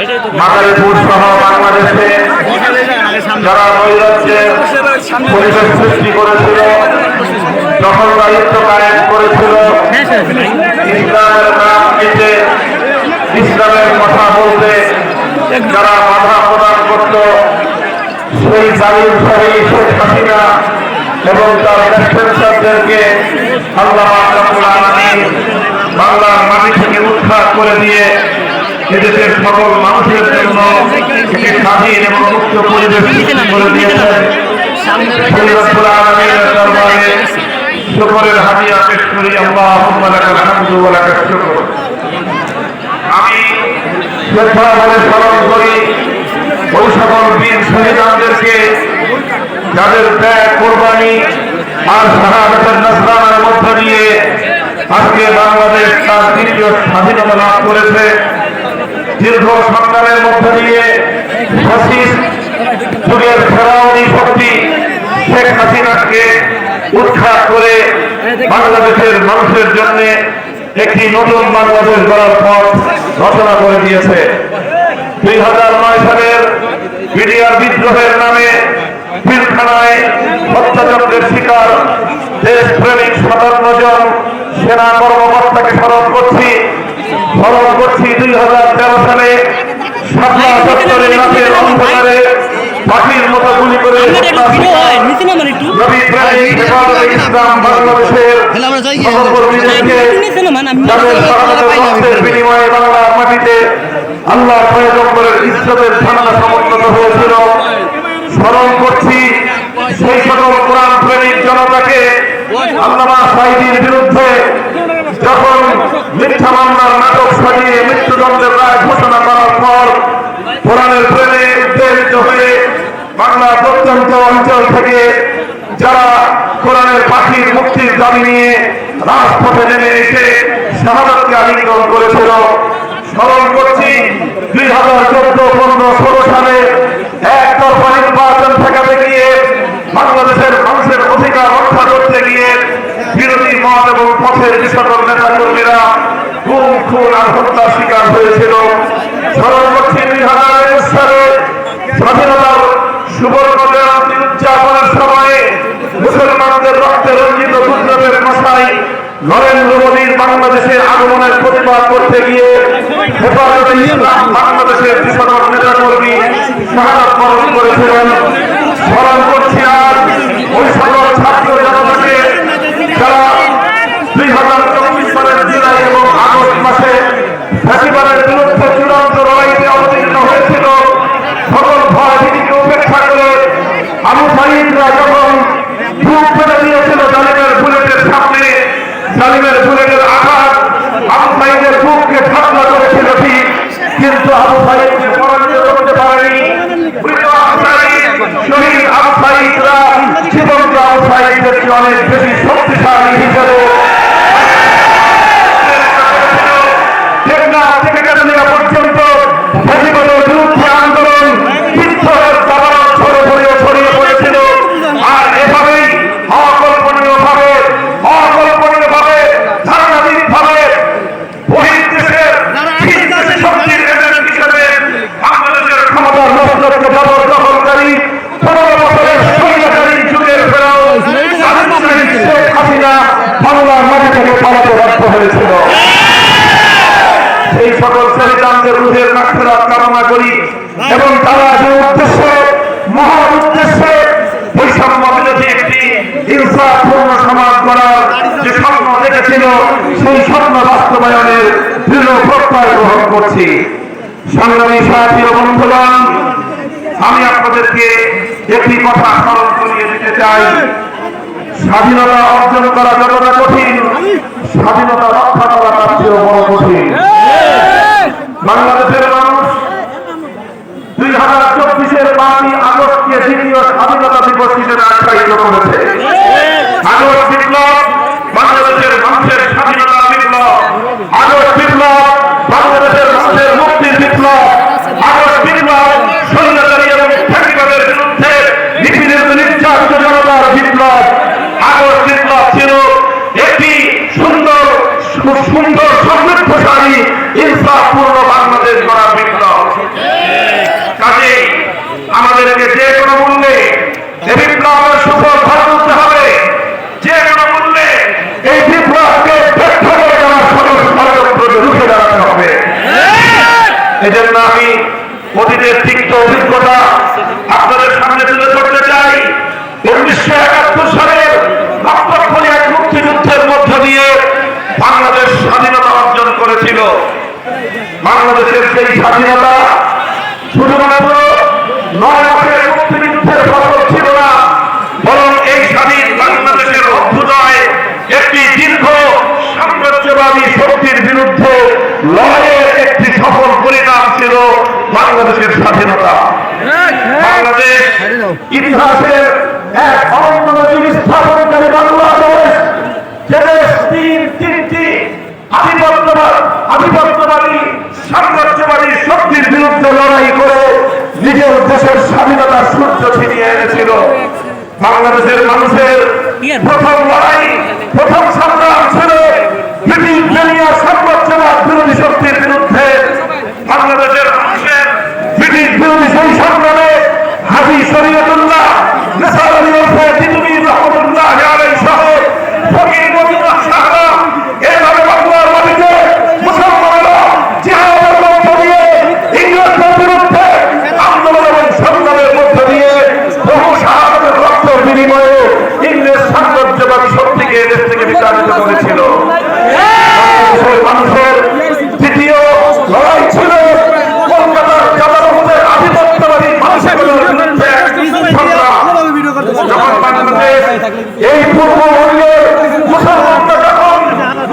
মাদারীপুর সহ বাংলাদেশে যারা নৈরাজ্যে পরিবেশ সৃষ্টি করেছিল দখল দায়িত্ব কায়েম করেছিল ইসলামের নাম নিতে ইসলামের কথা বলতে যারা বাধা প্রদান করত সেই জালিম শাহী শেখ হাসিনা এবং তার ব্যাকসেন্সারদেরকে আল্লাহ বাংলার মাটি থেকে এদেশের সকল মানুষের জন্য একটি স্বাধীন এবং মুক্ত পরিবেশ করে শুকরের হাদিয়া পেশ করি। ওয়া শুকর। আমি শ্রদ্ধা বলে স্মরণ করি ওই সকল বীর শহীদানদেরকে, যাদের ত্যাগ, কোরবানি আর শাহাদাতের নাসরানার মধ্য দিয়ে আজকে বাংলাদেশ তার দ্বিতীয় স্বাধীনতা লাভ করেছে। দীর্ঘ সংগ্রামের মধ্য দিয়ে যুগের ফেরাউনি শেখ হাসিনাকে উৎখাত করে বাংলাদেশের মানুষের জন্য একটি নতুন বাংলাদেশ গড়ার পথ করে দিয়েছে। দুই হাজার নয় সালের বিডিআর বিদ্রোহের নামে পিলখানায় হত্যাচন্দ্রের শিকার দেশপ্রেমিক সাতান্ন জন সেনা কর্মকর্তাকে স্মরণ করছি। স্মরণ করছি চত্বরে রাতের অন্ধকারে পাখির মতো গুলি করে ইসলাম বাংলাদেশের বিনিময়ে বাংলার মাটিতে আল্লাহ পয়গম্বরের ইজ্জতের সমুন্নত হয়েছিল। স্মরণ করছি সেই সকল কোরআন প্রেমিক জনতাকে সাইদির বিরুদ্ধে যখন মিথ্যা মামলার নাটক সাজিয়ে মৃত্যুদণ্ডের রায় ঘোষণা করার পর কোরআনের প্রেমে উদ্বেলিত হয়ে বাংলা প্রত্যন্ত অঞ্চল থেকে যারা কোরআনের পাখির মুক্তির দাবি নিয়ে রাজপথে নেমে এসে শাহাদাতকে আলিঙ্গন করেছিল, স্মরণ করছি দুই হাজার চোদ্দ, পনেরো, ষোলো সালে একতরফা নির্বাচন ঠেকাতে গিয়ে বাংলাদেশের মানুষের অধিকার রক্ষা করতে গিয়ে বিরোধী মত এবং পথের যে সকল নেতা কর্মীরা খুন খুন আর হত্যার শিকার হয়েছিল সালে স্বাধীনতার সুবর্ণ জয়ন্তী উদযাপনের সময়ে মুসলমানদের রক্তে রঞ্জিত গুজরাটের মশাই নরেন্দ্র মোদীর বাংলাদেশে আগমনের প্রতিবাদ করতে গিয়ে হেফাজতে ইসলাম বাংলাদেশের কৃষক নেতা কর্মী শাহাদ বরণ করেছিলেন স্মরণ করছি আর ওই সকল ছাত্র জনতাকে যারা দুই হাজার চব্বিশ সালের জুলাই এবং আগস্ট মাসে ফেসিবারের বিরুদ্ধে চূড়ান্ত লড়াইতে অবতীর্ণ হয়েছিল সকল ভয় ভীতিকে উপেক্ষা করে আবু সাইদরা যখন বুক ফেলে দিয়েছিল জালিমের বুলেটের সামনে জালিমের বুলেটের আঘাত আবু সাইদের বুককে ঠান্ডা করেছিল ঠিক কিন্তু আবু সাইদকে পরাজিত করতে পারেনি মৃত আবু সাইদ, শহীদ আবু সাইদরা জীবন্ত আবু সাইদদেরকে অনেক বেশি শক্তিশালী হিসেবে টেকনাফ থেকে কাটালিয়া পর্যন্ত ফেসিবাদের বিরুদ্ধে আন্দোলন বিদ্রোহের দাবানল ছড়ে ছড়িয়ে ছড়িয়ে পড়েছিল আর এভাবেই অকল্পনীয় ভাবে অকল্পনীয় ভাবে ধারণাধীন ভাবে বহির্দেশের ভিনদেশি শক্তির এজেন্ট হিসেবে বাংলাদেশের ক্ষমতার মস্তকে জবরদখলকারী পনেরো বছরের স্বৈরাচারী যুগের ফেরাও শেখ হাসিনা বাংলার মাটি থেকে পালাতে বাধ্য হয়েছিল সেই সকল শহীদানদের রুহের মাগফিরাত কামনা করি এবং তারা যে উদ্দেশ্যে মহান উদ্দেশ্যে বৈষম্য বিরোধী একটি হিংসাপূর্ণ সমাজ গড়ার যে স্বপ্ন দেখেছিল, সেই স্বপ্ন বাস্তবায়নের দৃঢ় প্রত্যয় গ্রহণ করছি। সংগ্রামী ও বন্ধুগণ, আমি আপনাদেরকে একটি কথা স্মরণ করিয়ে দিতে চাই। স্বাধীনতা অর্জন করা যতটা কঠিন, স্বাধীনতা রক্ষা করা তার চেয়েও বড় কঠিন। বাংলাদেশের মানুষ দুই হাজার চব্বিশের পাঁচই আগস্টকে দ্বিতীয় স্বাধীনতা দিবস হিসেবে ছেলেকে যে কোনো মূল্যে সুফল হবে। যে কোনো মূল্যে এই বিপ্লবকে একাত্তর মুক্তিযুদ্ধের মধ্য দিয়ে বাংলাদেশ স্বাধীনতা অর্জন করেছিল। বাংলাদেশের সেই স্বাধীনতা স্বাধীনতা। বাংলাদেশ ইতিহাসের এক অনন্য স্থাপনকারী বাংলাদেশ যে দেশ তিন তিনটি আধিপত্যবাদ আধিপত্যবাদী সাম্রাজ্যবাদী শক্তির বিরুদ্ধে লড়াই করে নিজের দেশের স্বাধীনতার সূর্য ছিনিয়ে এনেছিল। বাংলাদেশের মানুষের প্রথম লড়াই প্রথম সংগ্রাম ছিল ব্রিটিশ বিরোধী শক্তির বিরুদ্ধে। বাংলাদেশের মানুষের ব্রিটিশ বিরোধী সেই সংগ্রামে হাজি শরীয়তুল্লাহ নেসার আলী ওরফে তিতুমির রহমতুল্লাহ আলাই সহ ফকির মজুমদার সাহারা এভাবে বাংলার মাটিতে মুসলমানরা জিহাদের মধ্য দিয়ে ইংরেজদের বিরুদ্ধে আন্দোলন এবং সংগ্রামের মধ্য দিয়ে বহু শাহাদের রক্তের বিনিময়ে ইংরেজ সাম্রাজ্যবাদী শক্তিকে এদেশ থেকে বিতাড়িত করেছিল বাংলাদেশের মানুষের দ্বিতীয় লড়াই ছিল কলকাতার জামালপুরের আধিপত্যবাদী মানুষের বিরুদ্ধে সংগ্রাম যখন বাংলাদেশ এই পূর্ববঙ্গের মুসলমানরা যখন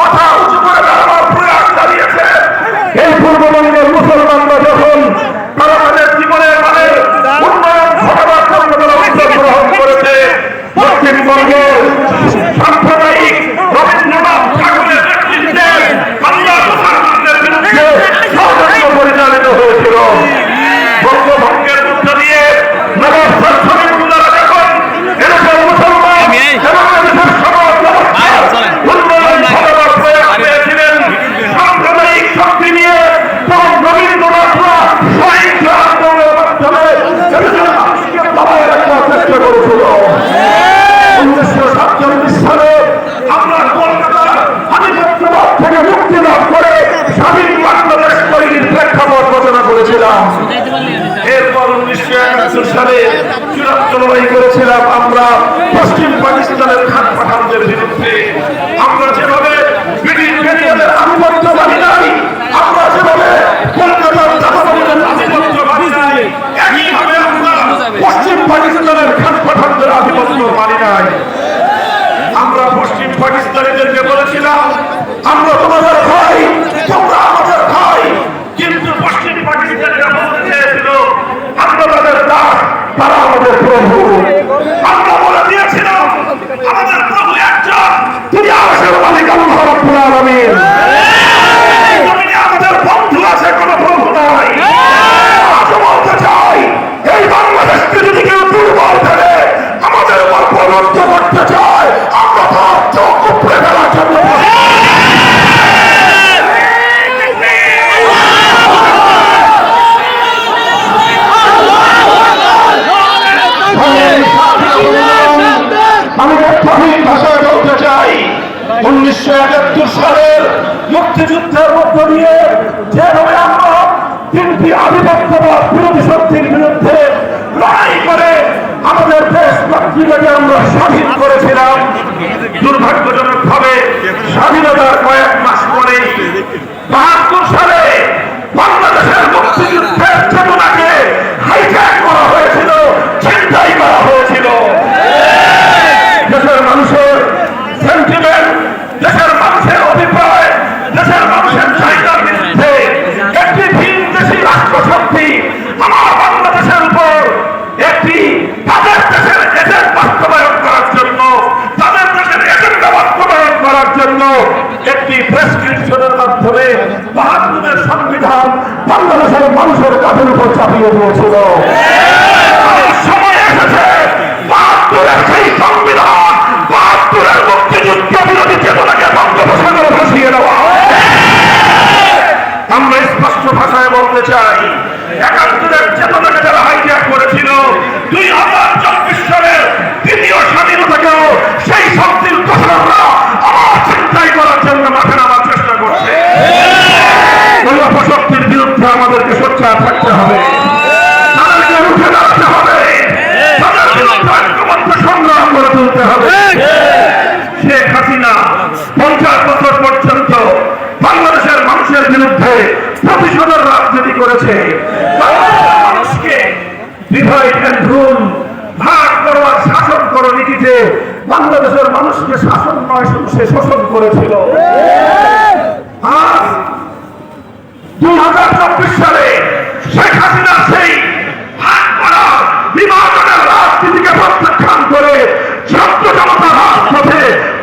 মাথা উঁচু করে দাঁড়ানোর প্রয়াস চালিয়েছে এই পূর্ববঙ্গের মুসলমানরা যখন তারা তাদের জীবনের মানে উন্নয়ন ঘটাবার জন্য তারা উদ্যোগ গ্রহণ করেছে পশ্চিমবঙ্গে সাম্প্রদায়িক রবীন্দ্রনাথ ঠাকুরের নেতৃত্বে বাংলা মুসলমানদের বিরুদ্ধে ষড়যন্ত্র পরিচালিত হয়েছিল বঙ্গভঙ্গের মধ্য দিয়ে নবাব সরস্বতীমুল্লারা যখন এরকম মুসলমান এবং এদেশের সমাজ ব্যবস্থার উন্নয়ন ঘটাবার প্রয়াস পেয়েছিলেন সাম্প্রদায়িক শক্তি নিয়ে তখন রবীন্দ্রনাথরা সহিংস আন্দোলনের মাধ্যমে এদেশের মানুষকে দবায় রাখার চেষ্টা করেছিল উনিশশো সাতচল্লিশ সালে আমরা কলকাতার আধিপত্যবাদ থেকে মুক্তি লাভ করে স্বাধীন বাংলাদেশ তৈরির প্রেক্ষাপট রচনা করেছিলাম এরপর উনিশশো একাত্তর সালে চূড়ান্ত লড়াই করেছিলাম আমরা পশ্চিম পাকিস্তানের খান পাঠানদের বিরুদ্ধে। আমরা যেভাবে আধিপত্যবাদী নাই আমরা পশ্চিম পাকিস্তানের মানি আমরা পশ্চিম পাকিস্তানিদেরকে বলেছিলাম, আমরা তোমাদের ভাই, তোমরা আমাদের ভাই কিন্তু পশ্চিম পাকিস্তানিরা বলতে চেয়েছিল আমরা তাদের দাস তারা আমাদের প্রভু আমরা বলে দিয়েছিলাম আমাদের প্রভু একজন তিনি আবাসের মালিক আল্লাহ রাব্বুল আলামিন তুমি আমাদের বন্ধু আছে কোনো প্রভু নাই আজও বলতে চাই এই বাংলাদেশকে যদি কেউ দুর্বল ফেলে আমাদের উপর প্রলব্ধ করতে চায় আমরা তার চোখ উপড়ে ফেলার জন্য আমি গভীর ভাষায় বলতে চাই উনিশশো একাত্তর সালের মুক্তিযুদ্ধের মধ্য দিয়ে যেভাবে আমরা তিনটি আধিপত্যবাদ বিরোধী শক্তির বিরুদ্ধে লড়াই করে আমাদের দেশ মাতৃকাকে আমরা স্বাধীন করেছিলাম দুর্ভাগ্যজনক ভাবে স্বাধীনতার কয়েক মাস পরে বাহাত্তর সালে বাংলাদেশের মুক্তিযুদ্ধের চেতনাকে হাইজ্যাক করা হয়েছিল চিন্তাই করা হয়েছিল। দেশের মানুষের সেন্টিমেন্ট দেশের মানুষের অভিপ্রায়, দেশের মানুষের চাহিদার একটি প্রেসক্রিপশনের মাধ্যমে বাহাত্তরের সংবিধান বাংলাদেশের মানুষের কাঁধের উপর চাপিয়ে দিয়েছিল। সময় এসেছে বাহাত্তরের সেই সংবিধান বাহাত্তরের মুক্তিযুদ্ধ বিরোধী চেতনাকে ভাসিয়ে দেওয়া। আমরা স্পষ্ট ভাষায় বলতে চাই, একাত্তরের চেতনাকে যারা হাইজ্যাক করেছিল, দুই হাজার চব্বিশ সালের দ্বিতীয় স্বাধীনতাকেও সেই শক্তির দোষরা আমার চিন্তাই করার জন্য মাঠে নামার চেষ্টা করছে ওই অপশক্তির বিরুদ্ধে আমার আমাদেরকে সোচ্চার থাকতে হবে তাদেরকে উঠে দাঁড়াতে হবে তাদের বিরুদ্ধে ঐক্যবদ্ধ সংগ্রাম করে তুলতে হবে শেখ হাসিনা পঞ্চাশ বছর পর্যন্ত বাংলাদেশের মানুষের বিরুদ্ধে প্রতিশোধের রাজনীতি করেছে বাংলাদেশের মানুষকে বিভয় ভুল ভাগ করো আর শাসন করো নীতিতে বাংলাদেশের মানুষকে শাসন নয় শুধু সে শোষণ করেছিল। আজ দুই হাজার চব্বিশ সালে শেখ হাসিনার সেই করা বিভাজনের রাজনীতিকে প্রত্যাখ্যান করে ছাত্র জনতা রাজপথে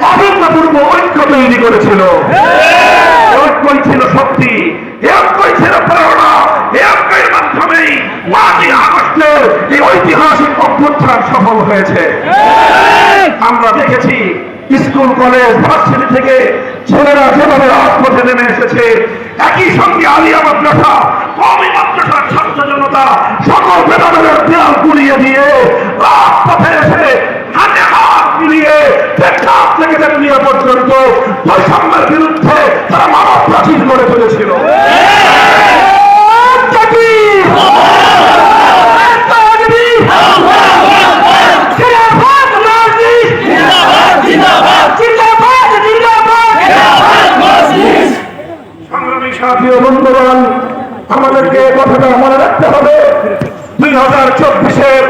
অভূতপূর্ব ঐক্য তৈরি করেছিল। ঐক্যই ছিল শক্তি ঐক্যই ছিল প্রেরণা ঐক্যের মাধ্যমেই পাঁচই আগস্টের এই ঐতিহাসিক অভ্যুত্থান সফল হয়েছে। আমরা দেখেছি স্কুল, কলেজ, ভার্সিটি থেকে ছেলেরা যেভাবে রাজপথে নেমে এসেছে, একই সঙ্গে আলিয়া মাদ্রাসা কমি মাদ্রাসার ছাত্র জনতা সকল বেদানের দেয়াল গুলিয়ে দিয়ে রাজপথে এসে হাতে হাত মিলিয়ে টেকনাফ থেকে তেতুলিয়া পর্যন্ত বৈষম্যের বিরুদ্ধে তারা মানব প্রাচীর করে তুলেছিল তাকবীর! তাকবীর! খেলাফত মজলিস! জিন্দাবাদ, জিন্দাবাদ! সংগ্রামী সাথী ও বন্ধুগণ আমাদেরকে এ কথাটা মনে রাখতে হবে দুই হাজার চব্বিশের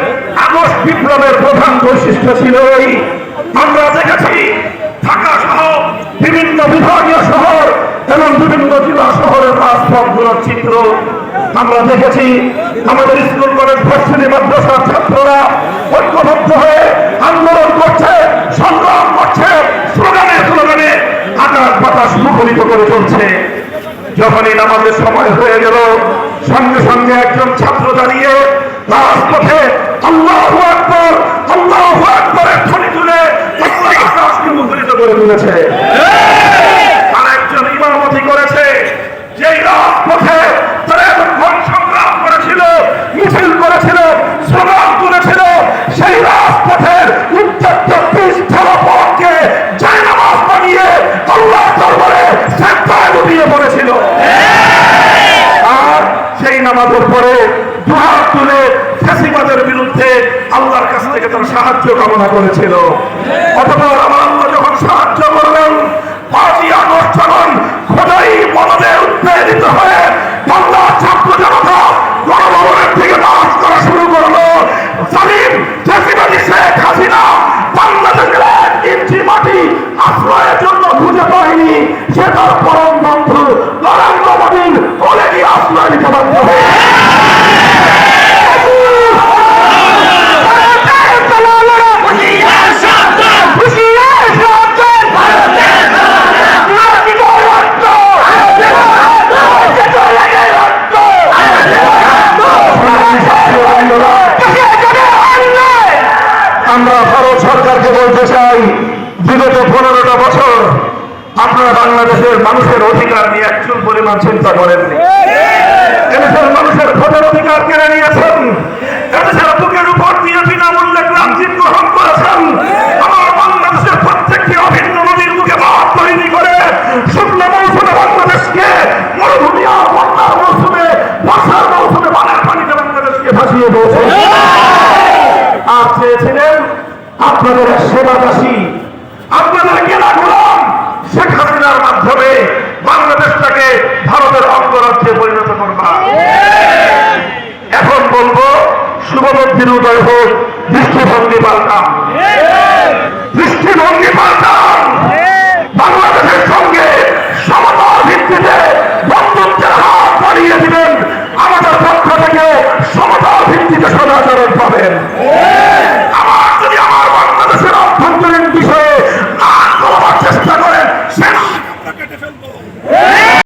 আগস্ট বিপ্লবের প্রধান বৈশিষ্ট্য ছিল আমরা দেখেছি ঢাকা সহ বিভিন্ন বিভাগীয় শহর এবং বিভিন্ন জেলা শহরের রাজপথগুলোর চিত্র আমরা দেখেছি আমাদের স্কুল, কলেজ, ভার্সিটি, মাদ্রাসার ছাত্ররা ঐক্যবদ্ধ হয়ে আন্দোলন করছে, সংগ্রাম করছে, স্লোগানে স্লোগানে আকাশ বাতাস মুখরিত করে চলছে। যখনই নামাজের সময় হয়ে গেল, সঙ্গে সঙ্গে একজন ছাত্র দাঁড়িয়ে রাজপথে আল্লাহ আকবর আল্লাহ আকবরের ধ্বনি তুলে আল্লাহর আকাশকে মুখরিত করে তুলেছে। অতপর আপনাদের সেবা দাসি আপনাদের কেনা গোলাম শেখানোর মাধ্যমে বাংলাদেশটাকে ভারতের অঙ্গরাজ্যে পরিণত করবা এখন বলব, শুভবুদ্ধির উদয় হোক, দৃষ্টিভঙ্গি পাল্টাম দৃষ্টিভঙ্গি পাল্টাম বাংলাদেশের সঙ্গে সমতার ভিত্তিতে বন্ধুত্বের হাত বাড়িয়ে দিবেন। আমাদের পক্ষ থেকে সমতার ভিত্তিতে সদাচরণ পাবেন।